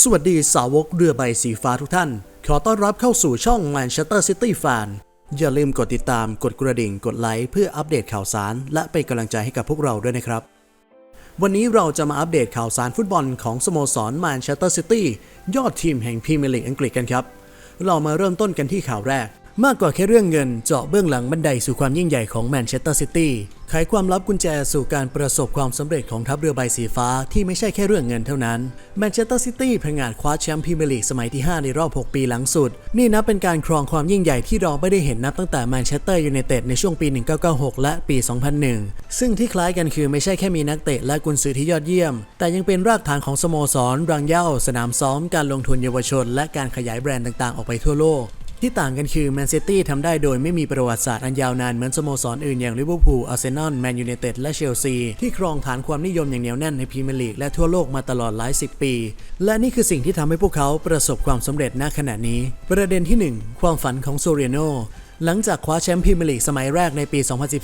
สวัสดีสาวกเรือใบสีฟ้าทุกท่าน ขอต้อนรับเข้าสู่ช่อง Manchester City Fan อย่าลืมกดติดตามกดกระดิ่งกดไลค์เพื่ออัปเดตข่าวสาร และเป็นกำลังใจให้กับพวกเราด้วยนะครับ วันนี้เราจะมาอัปเดตข่าวสารฟุตบอลของสโมสรแมนเชสเตอร์ซิตี้ยอดทีมแห่งพรีเมียร์ลีกอังกฤษกันครับ เรามาเริ่มต้นกันที่ข่าวแรก มากกว่าแค่เรื่องเงินเจาะเบื้องหลังบันไดสู่ความยิ่งใหญ่ของแม ไขความลับกุญแจสู่การประสบความสำเร็จของทัพเรือใบสีฟ้าที่ไม่ใช่แค่เรื่องเงินเท่านั้นแมนเชสเตอร์ซิตี้ผงาดคว้าแชมป์พรีเมียร์ลีกสมัยที่ 5 ในรอบ 6 ปีหลังสุด นี่นับเป็นการครองความยิ่งใหญ่ที่เราไม่ได้เห็นนับตั้งแต่แมนเชสเตอร์ยูไนเต็ดในช่วงปี 1996 และปี 2001 ซึ่งที่คล้ายกันคือไม่ใช่แค่มีนักเตะและกุนซือที่ยอดเยี่ยม แต่ยังเป็นรากฐานของสโมสรรังเย้าสนามซ้อม การลงทุนเยาวชน และการขยายแบรนด์ต่างๆ ออกไปทั่วโลก ที่ต่างกันคือแมนซิตี้ทำได้โดยไม่มีประวัติศาสตร์อันยาวนานเหมือนสโมสรอื่นอย่างลิเวอร์พูล อาร์เซนอล แมนยูไนเต็ด และเชลซี ที่ครองฐานความนิยมอย่างเหนียวแน่นในพรีเมียร์ลีกและทั่วโลกมาตลอดหลายสิบปี และนี่คือสิ่งที่ทำให้พวกเขาประสบความสำเร็จณขณะนี้ ประเด็นที่ 1 ความฝันของโซเรียโน หลังจากคว้าแชมป์พรีเมียร์ลีกสมัยแรกในปี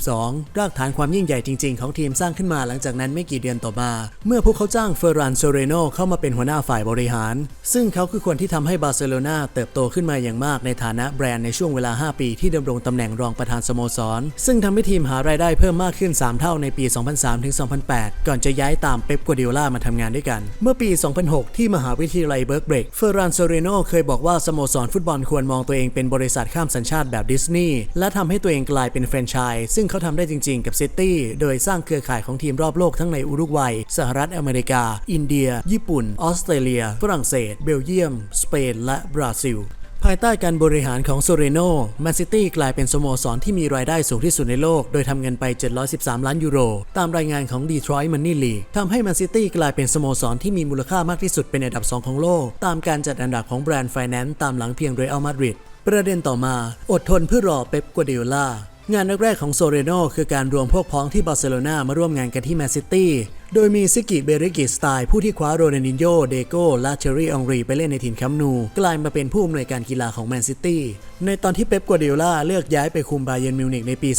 2012 รากฐานความยิ่งใหญ่จริงๆ ของทีมสร้างขึ้นมาหลังจากนั้นไม่กี่เดือนต่อมา เมื่อพวกเขาจ้างเฟอร์รันโซเรโนเข้ามาเป็นหัวหน้าฝ่ายบริหาร ซึ่งเขาคือคนที่ทำให้บาร์เซโลนาเติบโตขึ้นมาอย่างมากในฐานะแบรนด์ในช่วงเวลา 5 ปีที่ดำรงตำแหน่งรองประธานสโมสร ซึ่งทำให้ทีมหารายได้เพิ่มมากขึ้น 3 เท่าในปี 2003 ถึง 2008 ก่อนจะย้ายตามเป๊ปกัวเดียล่ามาทำงานด้วยกัน เมื่อปี 2006 ที่มหาวิทยาลัยเบิร์กเบรกเฟอร์รันโซเรโนเคยบอกว่าสโมสรฟุตบอลควรมองตัวเองเป็นบริษัทข้ามสัญชาติแบบดิสนีย์และทำให้ตัวเองกลายเป็นแฟรนไชส์ซึ่งเขาทำได้จริงๆกับซิตี้โดยสร้างเครือข่ายของทีมรอบโลกทั้งในอุรุกวัย สหรัฐอเมริกา อินเดีย ญี่ปุ่น ออสเตรเลีย ฝรั่งเศส เบลเยียม สเปน และบราซิลภายใต้การบริหารของโซเรโนแมนซิตี้กลายเป็นสโมสรที่มีรายได้สูงที่สุดในโลก โดยทำเงินไป 713 ล้านยูโร ตามรายงานของ Detroit Money League ทำให้แมนซิตี้กลายเป็นสโมสรที่มีมูลค่ามากที่สุดเป็นอันดับ 2 ของโลก ตามการจัดอันดับของแบรนด์ไฟแนนซ์ตามหลังเพียงเรอัลมาดริด ประเด็นต่อมาอดทนเพื่อรอเป๊ปกัวเดียล่างานแรกๆของโซเรโนคือการรวมพวกพ้องที่บาร์เซโลนามาร่วมงานกันที่แมนซิตี้โดยมีซิกิเบริกิสไตล์ผู้ที่คว้าโรนัลดินโญเดโก้และเชอรี่องรีไปเล่นในถิ่นคัมป์นู กลายมาเป็นผู้อำนวยการกีฬาของแมนซิตี้ในตอนที่เป๊ปกัวเดียล่าเลือกย้ายไปคุมบาเยนมิวนิกในปี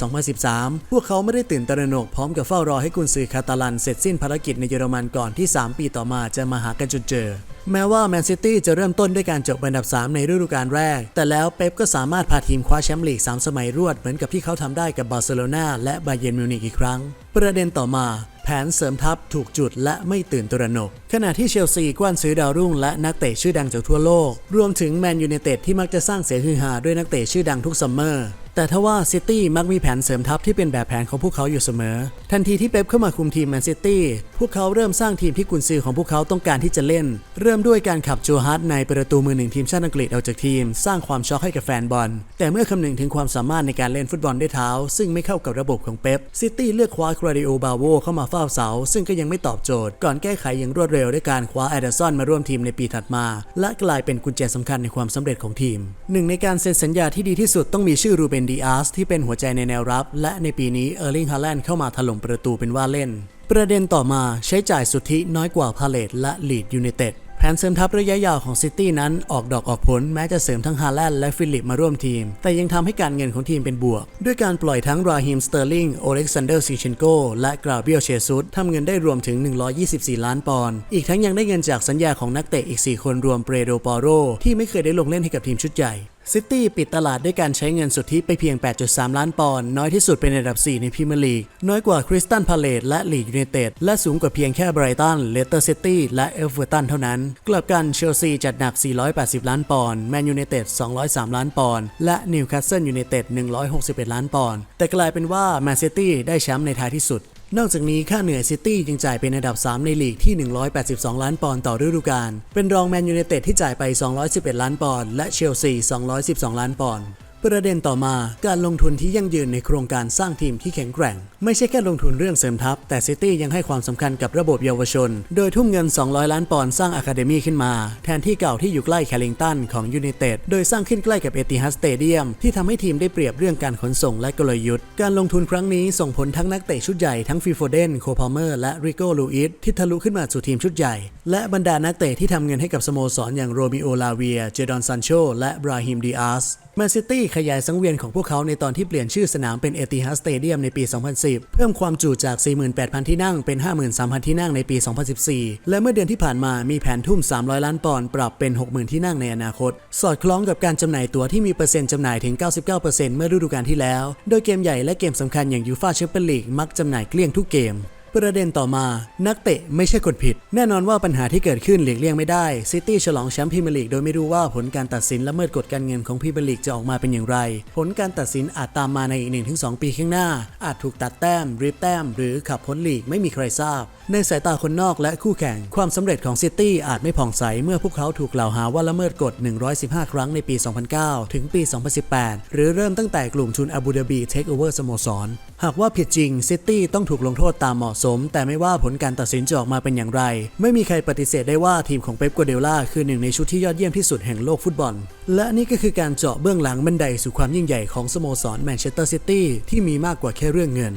2013 พวกเขาไม่ได้ตื่นตระหนกพร้อมกับเฝ้ารอให้กุนซือคาตาลันเสร็จสิ้นภารกิจในเยอรมันก่อนที่ 3 ปีต่อมาจะมาหากันจนเจอ แม้ว่าแมนซิตี้จะเริ่มต้นด้วยการจบอันดับ 3 ในฤดูกาลแรก แต่แล้วเป๊ปก็สามารถพาทีมคว้าแชมป์ลีก 3 สมัยรวดเหมือนกับที่เขาทำได้กับบาร์เซโลนาและบาเยิร์นมิวนิกอีกครั้ง ประเด็นต่อมาแผนเสริมทัพถูกจุดและไม่ตื่นตระหนก ขณะที่เชลซีกว้านซื้อดาวรุ่งและนักเตะชื่อดังจากทั่วโลก รวมถึงแมนยูไนเต็ดที่มักจะสร้างเสียงฮือฮาด้วยนักเตะชื่อดังทุกซัมเมอร์แต่ทว่าซิตี้มักมีแผนเสริมทัพที่เป็นแบบแผนของพวกเขาอยู่เสมอ ทันทีที่เป๊ปเข้ามาคุมทีมแมนซิตี้พวกเขาเริ่มสร้างทีมที่กุนซือของพวกเขาต้องการที่จะเล่น เริ่มด้วยการขับโจฮัตในประตูมือหนึ่งทีมชาติอังกฤษออกจากทีม สร้างความช็อกให้กับแฟนบอล แต่เมื่อคำนึงถึงความสามารถในการเล่นฟุตบอลด้วยเท้า ซึ่งไม่เข้ากับระบบของเป๊ปซิตี้เลือกคว้าคราดิโอบาโวเข้ามาเฝ้าเสา ซึ่งก็ยังไม่ตอบโจทย์ ก่อนแก้ไขอย่างรวดเร็วด้วยการคว้าแอดเดอร์สันมาร่วมทีมในปีถัดมา และกลายเป็นกุญแจสำคัญในความสำเร็จของทีมหนึ่งในการเซ็นสัญญาที่ดีที่สุดต้องมีชื่อรูเบนดีอาสที่เป็นหัวใจในแนวรับ และในปีนี้เออร์ลิงฮาแลนด์เข้ามาถล่มประตูเป็นว่าเล่น ประเด็นต่อมาใช้จ่ายสุทธิน้อยกว่าพาเลตและลีดยูไนเต็ดแผนเสริมทัพระยะยาวของซิตี้นั้นออกดอกออกผลแม้จะเสริมทั้งฮาแลนด์และฟิลิปมาร่วมทีม แต่ยังทำให้การเงินของทีมเป็นบวก ด้วยการปล่อยทั้งราฮิมสเตอร์ลิงโอเล็กซานเดอร์ซิเชนโกและกราเบียลเชซุสทำเงินได้รวมถึง 124 ล้านปอนด์อีกทั้งยังได้เงินจากสัญญาของนักเตะอีก 4 คนรวมเปรโดปอโรที่ไม่เคยได้ลงเล่นให้กับทีมชุดใหญ่ ซิตี้ปิดตลาดด้วยการใช้เงินสุทธิไปเพียง 8.3 ล้านปอนด์น้อยที่สุดเป็นอันดับ 4 ในพรีเมียร์ลีก น้อยกว่าคริสตันพาเลตและลีดยูไนเต็ดและสูงกว่าเพียงแค่ไบรตันเลสเตอร์ซิตี้และเอเวอร์ตันเท่านั้น กลับกันเชลซีจัดหนัก 480 ล้านปอนด์แมนยูไนเต็ด 203 ล้านปอนด์และนิวคาสเซิลยูไนเต็ด 161 ล้านปอนด์แต่กลายเป็นว่าแมนซิตี้ได้แชมป์ในท้ายที่สุด นอกจากนี้ค่าเหนื่อยซิตี้ยังจ่ายเป็นอันดับ 3 ในลีกที่ 182 ล้านปอนด์ต่อฤดูกาล เป็นรองแมนยูไนเต็ดที่จ่ายไป 211 ล้านปอนด์ และเชลซี 212 ล้านปอนด์ ประเด็นต่อมาการลงทุนที่ยั่งยืนในโครงการสร้างทีมที่แข็งแกร่ง ไม่ใช่แค่ลงทุนเรื่องเสริมทัพ แต่ซิตี้ยังให้ความสำคัญกับระบบเยาวชน โดยทุ่มเงิน 200 ล้านปอนด์สร้างอะคาเดมีขึ้นมา แทนที่เก่าที่อยู่ใกล้แคลิงตันของยูไนเต็ดโดยสร้างขึ้นใกล้กับเอติฮัดสเตเดียมที่ทำให้ทีมได้เปรียบเรื่องการขนส่งและกลยุทธ์ การลงทุนครั้งนี้ส่งผลทั้งนักเตะชุดใหญ่ทั้งฟิโฟเดนโคพาเมอร์และริโกลูอิสที่ทะลุขึ้นมาสู่ทีมชุดใหญ่ และบรรดานักเตะที่ทำเงินให้กับสโมสรอย่างโรมิโอลาเวีย เจดอนซันโชและบราฮิมดีอาสแมนซิตี้ขยายสังเวียนของพวกเขาในตอนที่เปลี่ยนชื่อสนามเป็นเอติฮัสเตเดียมในปี 2010 เพิ่มความจุจาก 48,000 ที่นั่งเป็น 53,000 ที่นั่งในปี 2014 และเมื่อเดือนที่ผ่านมามีแผนทุ่ม 300 ล้านปอนด์ปรับเป็น 60,000 ที่นั่งในอนาคต สอดคล้องกับการจำหน่ายตั๋วที่มีเปอร์เซ็นต์จำหน่ายถึง 99%เมื่อฤดูกาลที่แล้ว โดยเกมใหญ่และเกมสำคัญอย่างยูฟาแชมเปี้ยนลีกมักจำหน่ายเกลี้ยงทุกเกม ประเด็นต่อมา นักเตะไม่ใช่คนผิด แน่นอนว่าปัญหาที่เกิดขึ้นหลีกเลี่ยงไม่ได้ซิตี้ฉลองแชมป์พรีเมียร์ลีกโดยไม่รู้ว่าผลการตัดสินละเมิดกฎการเงินของพรีเมียร์ลีกจะออกมาเป็นอย่างไร ผลการตัดสินอาจตามมาในอีกหนึ่งถึงสองปีข้างหน้า อาจถูกตัดแต้มรีบแต้ม หรือขับพ้นลีกไม่มีใครทราบ ในสายตาคนนอกและคู่แข่ง ความสำเร็จของซิตี้อาจไม่ผ่องใสเมื่อพวกเขาถูกกล่าวหาว่าละเมิดกฎ 115 ครั้งในปี 2009 ถึงปี 2018 หรือเริ่มตั้งแต่กลุ่มทุนอาบูดาบีเทคโอเวอร์สโมสร หากว่าผิดจริงซิตี้ต้องถูกลงโทษตามเหมาะสม แต่ไม่ว่าผลการตัดสินจะออกมาเป็นอย่างไร ไม่มีใครปฏิเสธได้ว่าทีมของเป๊ปกัวเดล่าคือหนึ่งในชุดที่ยอดเยี่ยมที่สุดแห่งโลกฟุตบอล และนี่ก็คือการเจาะเบื้องหลังบันไดสู่ความยิ่งใหญ่ของสโมสรแมนเชสเตอร์ซิตี้ที่มีมากกว่าแค่เรื่องเงิน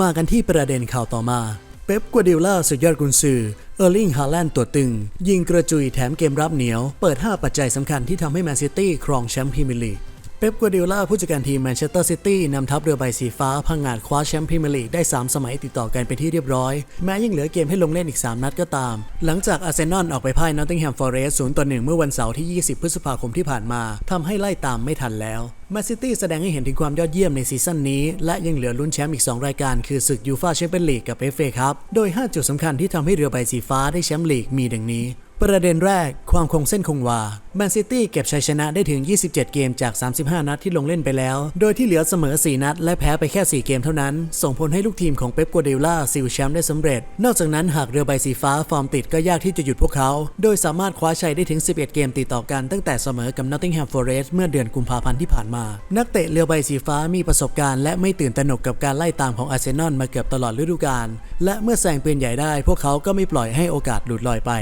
มากันที่ประเด็นข่าวต่อมา เป๊ปกัวเดล่าสุดยอดกุนซือ เออร์ลิงฮาแลนด์ตัวตึง ยิงกระจุยแถมเกมรับเหนียว เปิด 5 ปัจจัยสำคัญที่ทำให้แมนซิตี้ครองแชมป์พรีเมียร์ลีก ป๊ปกัวเดล่าผู้จัดการทีมแมนเชสเตอร์ซิตี้นำทัพเรือใบสีฟ้าพังงาดคว้าแชมป์พรีเมียร์ลีกได้ 3 สมัยติดต่อกันเป็นที่เรียบร้อย แม้ยังเหลือเกมให้ลงเล่นอีก 3 นัดก็ตาม หลังจากอาร์เซนอลออกไปพ่ายนอตติงแฮมฟอเรสต์0ต่อ1เมื่อวันเสาร์ที่ 20 พฤษภาคมที่ผ่านมาทำให้ไล่ตามไม่ทันแล้วแมนซิตี้แสดงให้เห็นถึงความยอดเยี่ยมในซีซั่นนี้ และยังเหลือลุ้นแชมป์อีก 2 รายการคือศึกยูฟาแชมเปี้ยนลีกกับเอฟเอครับโดย 5 จุดสำคัญที่ทำให้เรือใบสีฟ้าได้แชมป์ลีกมีดังนี้ ประเด็นแรก ความคงเส้นคงวาแมนซิตี้เก็บชัยชนะได้ถึง 27 เกมจาก 35 นัดที่ลงเล่นไปแล้ว โดยที่เหลือเสมอ 4 นัด และแพ้ไปแค่ 4 เกมเท่านั้น ส่งผลให้ลูกทีมของเป๊ปกัวเดล่าซิลแชมป์ได้สำเร็จ นอกจากนั้นหากเรือใบสีฟ้าฟอร์มติดก็ยากที่จะหยุดพวกเขา โดยสามารถคว้าชัยได้ถึง 11 เกมติดต่อกันตั้งแต่เสมอกับนอตติงแฮมฟอร์เรสต์เมื่อเดือนกุมภาพันธ์ที่ผ่านมา นักเตะเรือใบสีฟ้ามีประสบการณ์และไม่ตื่นตระหนกกับการไล่ตามของอาร์เซนอลมาเกือบตลอดฤดูกาลและเมื่อแซงปืนใหญ่ได้ พวกเขาก็ไม่ปล่อยให้โอกาสหลุดลอยไป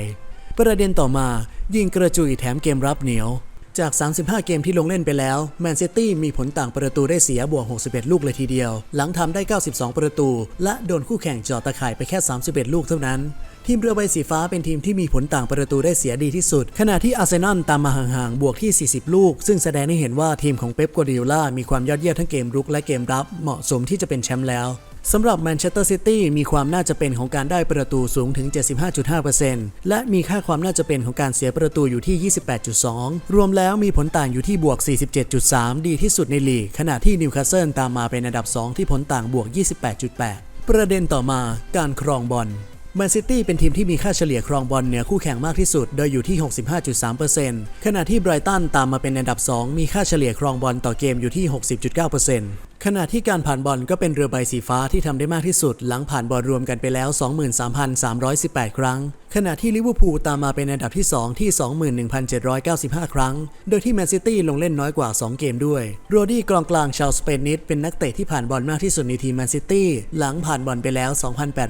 ประเด็นต่อมายิงกระจุยแถมเกมรับเหนียว จาก 35 เกมที่ลงเล่นไปแล้วแมนซิตี้มีผลต่างประตูได้เสียบวก 61 ลูกเลยทีเดียว หลังทำได้ 92 ประตู และโดนคู่แข่งจาะตะข่ายไปแค่ 31 ลูกเท่านั้น ทีมเรือใบสีฟ้าเป็นทีมที่มีผลต่างประตูได้เสียดีที่สุด ขณะที่อาร์เซนอลตามมาห่างๆบวกที่ 40 ลูก ซึ่งแสดงให้เห็นว่าทีมของเป๊ปกัวเดโอล่ามีความยอดเยี่ยมทั้งเกมรุกและเกมรับ เหมาะสมที่จะเป็นแชมป์แล้ว สำหรับแมนเชสเตอร์ซิตี้มีความน่าจะเป็นของการได้ประตูสูงถึง 75.5%และมีค่าความน่าจะเป็นของการเสียประตูอยู่ที่ 28.2 รวมแล้วมีผลต่างอยู่ที่บวก 47.3 ดีที่สุดในลีก ขณะที่นิวคาสเซิลตามมาเป็นอันดับ 2 ที่ผลต่างบวก 28.8 ประเด็นต่อมาการครองบอลแมนซิตี้เป็นทีมที่มีค่าเฉลี่ยครองบอลเหนือคู่แข่งมากที่สุด โดยอยู่ที่ 65.3%ขณะที่ไบรตันตามมาเป็นอันดับ 2 มีค่าเฉลี่ยครองบอลต่อเกมอยู่ที่ 60.9% ขณะที่การผ่านบอลก็เป็นเรือใบสีฟ้าที่ทำได้มากที่สุด หลังผ่านบอลรวมกันไปแล้ว 23,318 ครั้ง ขณะที่ลิเวอร์พูลตามมาเป็นอันดับที่ 2 ที่ 21,795 ครั้ง โดยที่แมนซิตี้ลงเล่นน้อยกว่า 2 เกมด้วยโรดี้กองกลางชาวสเปนิสเป็นนักเตะที่ผ่านบอลมากที่สุดในทีมแมนซิตี้หลังผ่านบอลไปแล้ว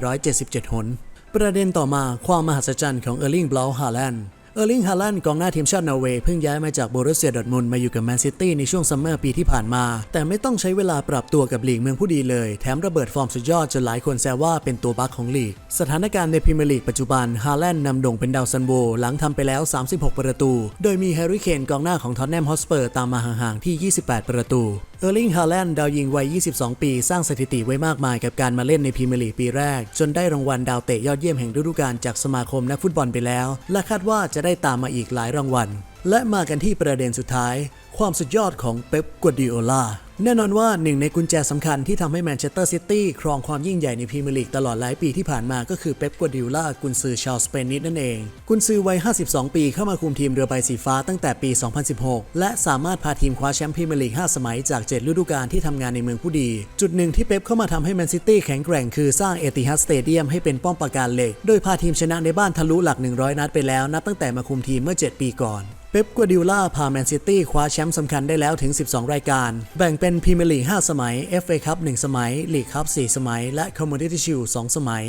2,877 หน ประเด็นต่อมาความมหัศจรรย์ของเออร์ลิง บลาฮาแลนด์ เออร์ลิง ฮาแลนด์กองหน้าทีมชาตินอร์เวย์เพิ่งย้ายมาจากโบรุสเซียดอทมุนมาอยู่กับแมนซิตี้ในช่วงซัมเมอร์ปีที่ผ่านมา แต่ไม่ต้องใช้เวลาปรับตัวกับลีกเมืองผู้ดีเลย แถมระเบิดฟอร์มสุดยอดจนหลายคนแซวว่าเป็นตัวบั๊กของลีก สถานการณ์ในพรีเมียร์ลีกปัจจุบัน ฮาแลนด์นำโด่งเป็นดาวซันโวหลังทำไปแล้ว 36 ประตู โดยมีแฮร์รี่เคนกองหน้าของท็อตแนมฮอสเปอร์ตามมาห่างๆที่ 28 ประตูเออร์ลิง ฮาแลนด์ดาวยิงวัย 22 ปี สร้างสถิติไว้มากมายกับการมาเล่นในพรีเมียร์ลีกปีแรก จนได้รางวัลดาวเตะยอดเยี่ยมแห่งฤดูกาลจากสมาคมนักฟุตบอลไปแล้ว และคาดว่าจะได้ตามมาอีกหลายรางวัล และมากันที่ประเด็นสุดท้ายความสุดยอดของเป๊ปกัวดิโอลาแน่นอนว่าหนึ่งในกุญแจสำคัญที่ทำให้แมนเชสเตอร์ซิตี้ครองความยิ่งใหญ่ในพรีเมียร์ลีกตลอดหลายปีที่ผ่านมาก็คือเป๊ปกัวดิโอลากุนซือชาวสเปนิสนั่นเอง กุนซือวัย 52 ปีเข้ามาคุมทีมเรือใบสีฟ้าตั้งแต่ปี 2016 และสามารถพาทีมคว้าแชมป์พรีเมียร์ลีก 5 สมัยจาก 7 ฤดูกาลที่ทำงานในเมืองผู้ดี จุดหนึ่งที่เป๊ปเข้ามาทำให้แมนซิตี้แข็งแกร่งคือสร้างเอติฮัดสเตเดียมให้เป็นป้อมปราการเหล็ก โดยพาทีมชนะในบ้านทะลุหลัก 100 นัดไปแล้วนับตั้งแต่มาคุมทีมเมื่อ 7 ปีก่อนเป๊ปกัวดิโอลาพาแมนซิตี้คว้าแชมป์สำคัญได้แล้วถึง 12 รายการ แบ่งเป็นพรีเมียร์ลีก 5 สมัย FA คัพ 1 สมัย ลีกคัพ 4 สมัย และคอมมูนิตี้ชิล2สมัย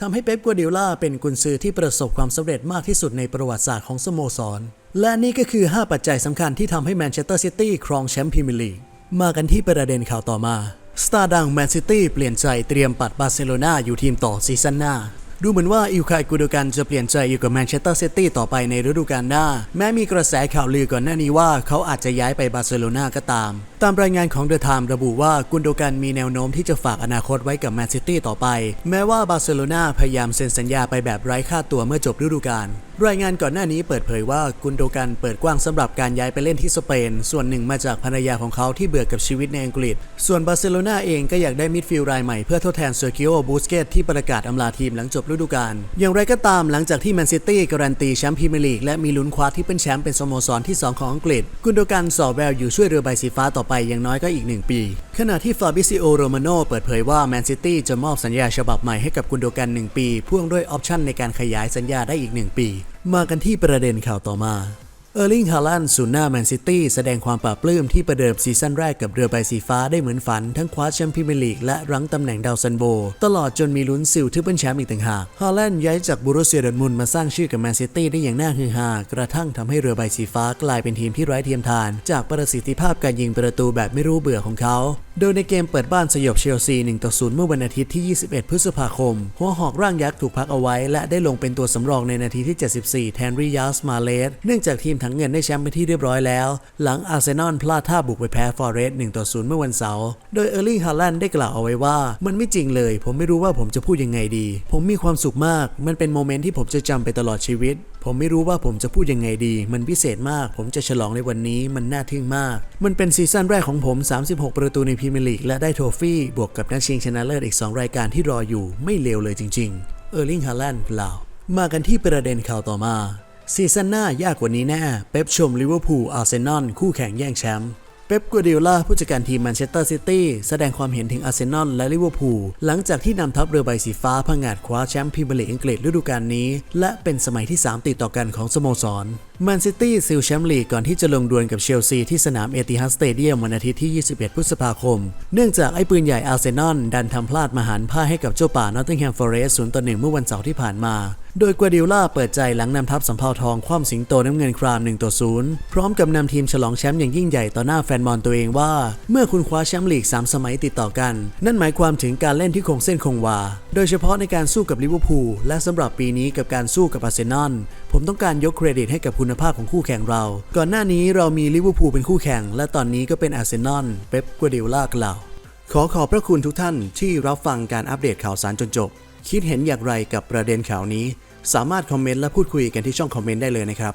ทำให้เป๊ปกัวดิล่าเป็นกุนซือที่ประสบความสำเร็จมากที่สุดในประวัติศาสตร์ของสโมสร และนี่ก็คือ 5 ปัจจัยสำคัญที่ทำให้แมนเชสเตอร์ซิตี้ครองแชมป์พรีเมียร์ลีก มากันที่ประเด็นข่าวต่อมา สตาร์ดังแมนซิตี้เปลี่ยนใจเตรียมปัดบาร์เซโลนาอยู่ทีมต่อซีซั่นหน้า ดูเหมือนว่าอิลคายกูโดกันจะเปลี่ยนใจอยู่กับแมนเชสเตอร์ซิตี้ต่อไปในฤดูกาลหน้า แม้มีกระแสข่าวลือก่อนหน้านี้ว่าเขาอาจจะย้ายไปบาร์เซโลนาก็ตามแต่ตามรายงานของเดอะไทม์ระบุว่ากุนโดกันมีแนวโน้มที่จะฝากอนาคตไว้กับแมนซิตี้ต่อไป แม้ว่าบาร์เซโลนาพยายามเซ็นสัญญาไปแบบไร้ค่าตัวเมื่อจบฤดูกาลรายงานก่อนหน้านี้เปิดเผยว่ากุนโดกันเปิดกว้างสำหรับการย้ายไปเล่นที่สเปน ส่วนหนึ่งมาจากภรรยาของเขาที่เบื่อกับชีวิตในอังกฤษ ส่วนบาร์เซโลนาเองก็อยากได้มิดฟิลด์รายใหม่เพื่อทดแทนเซอร์กิโอบูสเกตที่ประกาศอำลาทีมหลังจบฤดูกาล อย่างไรก็ตามหลังจากที่แมนซิตี้การันตีแชมป์พรีเมียร์ลีกและมีลุ้นคว้าที่เป็นแชมป์เป็นสโมสรที่สองของอังกฤษ กุนโดกันสอแววอยู่ช่วยเรือใบสีฟ้าต่อไปอย่างน้อยก็อีกหนึ่งปี ขณะที่ฟาบิซิโอโรมาโนเปิดเผยว่าแมนซิตี้จะมอบสัญญาฉบับใหม่ให้กับกุนโดกัน1ปีพ่วงด้วยออปชั่นในการขยายสัญญาได้อีก 1 ปี มากันที่ประเด็นข่าวต่อมา เออร์ลิง ฮาลันด์ศูนย์หน้าแมนซิตี้แสดงความปลาบปลื้มที่ประเดิมซีซั่นแรกกับเรือใบสีฟ้าได้เหมือนฝัน ทั้งคว้าแชมเป์พรีเมียร์ลีกและรั้งตำแหน่งดาวซันโบ ตลอดจนมีลุ้นซิลทริปเปิลแชมป์อีกต่างหาก ฮาลันด์ย้ายจากบูรุเซียดอร์ทมุนมาสร้างชื่อกับแมนซิตี้ได้อย่างน่าฮือฮากระทั่งทำให้เรือใบสีฟ้ากลายเป็นทีมที่ไร้เทียมทาน จากประสิทธิภาพการยิงประตูแบบไม่รู้เบื่อของเขา โดยในเกมเปิดบ้านสยบเชลซี1ต่อ0เมื่อวันอาทิตย์ที่ 21 พฤษภาคม หัวหอกร่างยักษ์ถูกพักเอาไว้ และได้ลงเป็นตัวสำรองในนาทีที่ 74 แทนริยาสมาเลสเนื่องจากทีมถังเงินได้แชมป์ไปที่เรียบร้อยแล้ว หลังอาร์เซนอลพลาดท่าบุกไปแพ้ฟอร์เรสต์1ต่อ0เมื่อวันเสาร์ โดยเออร์ลิงฮาลันด์ได้กล่าวเอาไว้ว่า มันไม่จริงเลย ผมไม่รู้ว่าผมจะพูดยังไงดี ผมมีความสุขมาก มันเป็นโมเมนต์ที่ผมจะจำไปตลอดชีวิต ผมไม่รู้ว่าผมจะพูดยังไงดี มันพิเศษมาก ผมจะฉลองในวันนี้ มันน่าทึ่งมาก มันเป็นซีซั่นแรกของผม 36 ประตูในพรีเมียร์ลีกและได้โทฟี่ บวกกับนัดชิงชนะเลิศอีก 2 รายการที่รออยู่ ไม่เลวเลยจริง ๆ เออร์ลิงฮาแลนด์กล่าวมากันที่ประเด็นข่าวต่อมา ซีซั่นหน้ายากกว่านี้แน่ เป๊ปชมลิเวอร์พูลอาร์เซนอลคู่แข่งแย่งแชมป์ เป๊ปกัวเดียล่าผู้จัดการทีมแมนเชสเตอร์ซิตี้แสดงความเห็นถึงอาร์เซนอลและลิเวอร์พูลหลังจากที่นำทัพเรือใบสีฟ้าพังงาดคว้าแชมป์พรีเมียร์ลีกอังกฤษฤดูกาลนี้ และเป็นสมัยที่ 3 ติดต่อกันของสโมสรแมนซิตี้ซิลแชมป์ลีกก่อนที่จะลงดวลกับเชลซีที่สนามเอติฮัดสเตเดียมวันอาทิตย์ที่ 21 พฤษภาคม เนื่องจากไอ้ปืนใหญ่อาร์เซนอลดันทำพลาดมหันต์พ่ายให้กับเจ้าป่านอตติงแฮมฟอเรสต์0ต่อ1เมื่อวันเสาร์ที่ผ่านมา โดยกัวดิล่าเปิดใจหลังนำทัพสำเภาทองคว่ำสิงโตน้ำเงินคราม1ต่อ0พร้อมกับนำทีมฉลองแชมป์อย่างยิ่งใหญ่ต่อหน้าแฟนบอลตัวเองว่า เมื่อคุณคว้าแชมป์ลีก 3 สมัยติดต่อกัน นั่นหมายความถึงการเล่นที่คงเส้นคงวา โดยเฉพาะในการสู้กับลิเวอร์พูลและสำหรับปีนี้กับการสู้กับอาร์เซนอลผมต้องการยกเครดิตให้กับคุณภาพของคู่แข่งเรา ก่อนหน้านี้เรามีลิเวอร์พูลเป็นคู่แข่ง และตอนนี้ก็เป็นอาร์เซนอลเป๊ปกัวเดล่ากล่าวขอขอบพระคุณทุกท่านที่รับฟังการอัปเดตข่าวสารจนจบ คิดเห็นอย่างไรกับประเด็นข่าวนี้ สามารถคอมเมนต์และพูดคุยกันที่ช่องคอมเมนต์ได้เลยนะครับ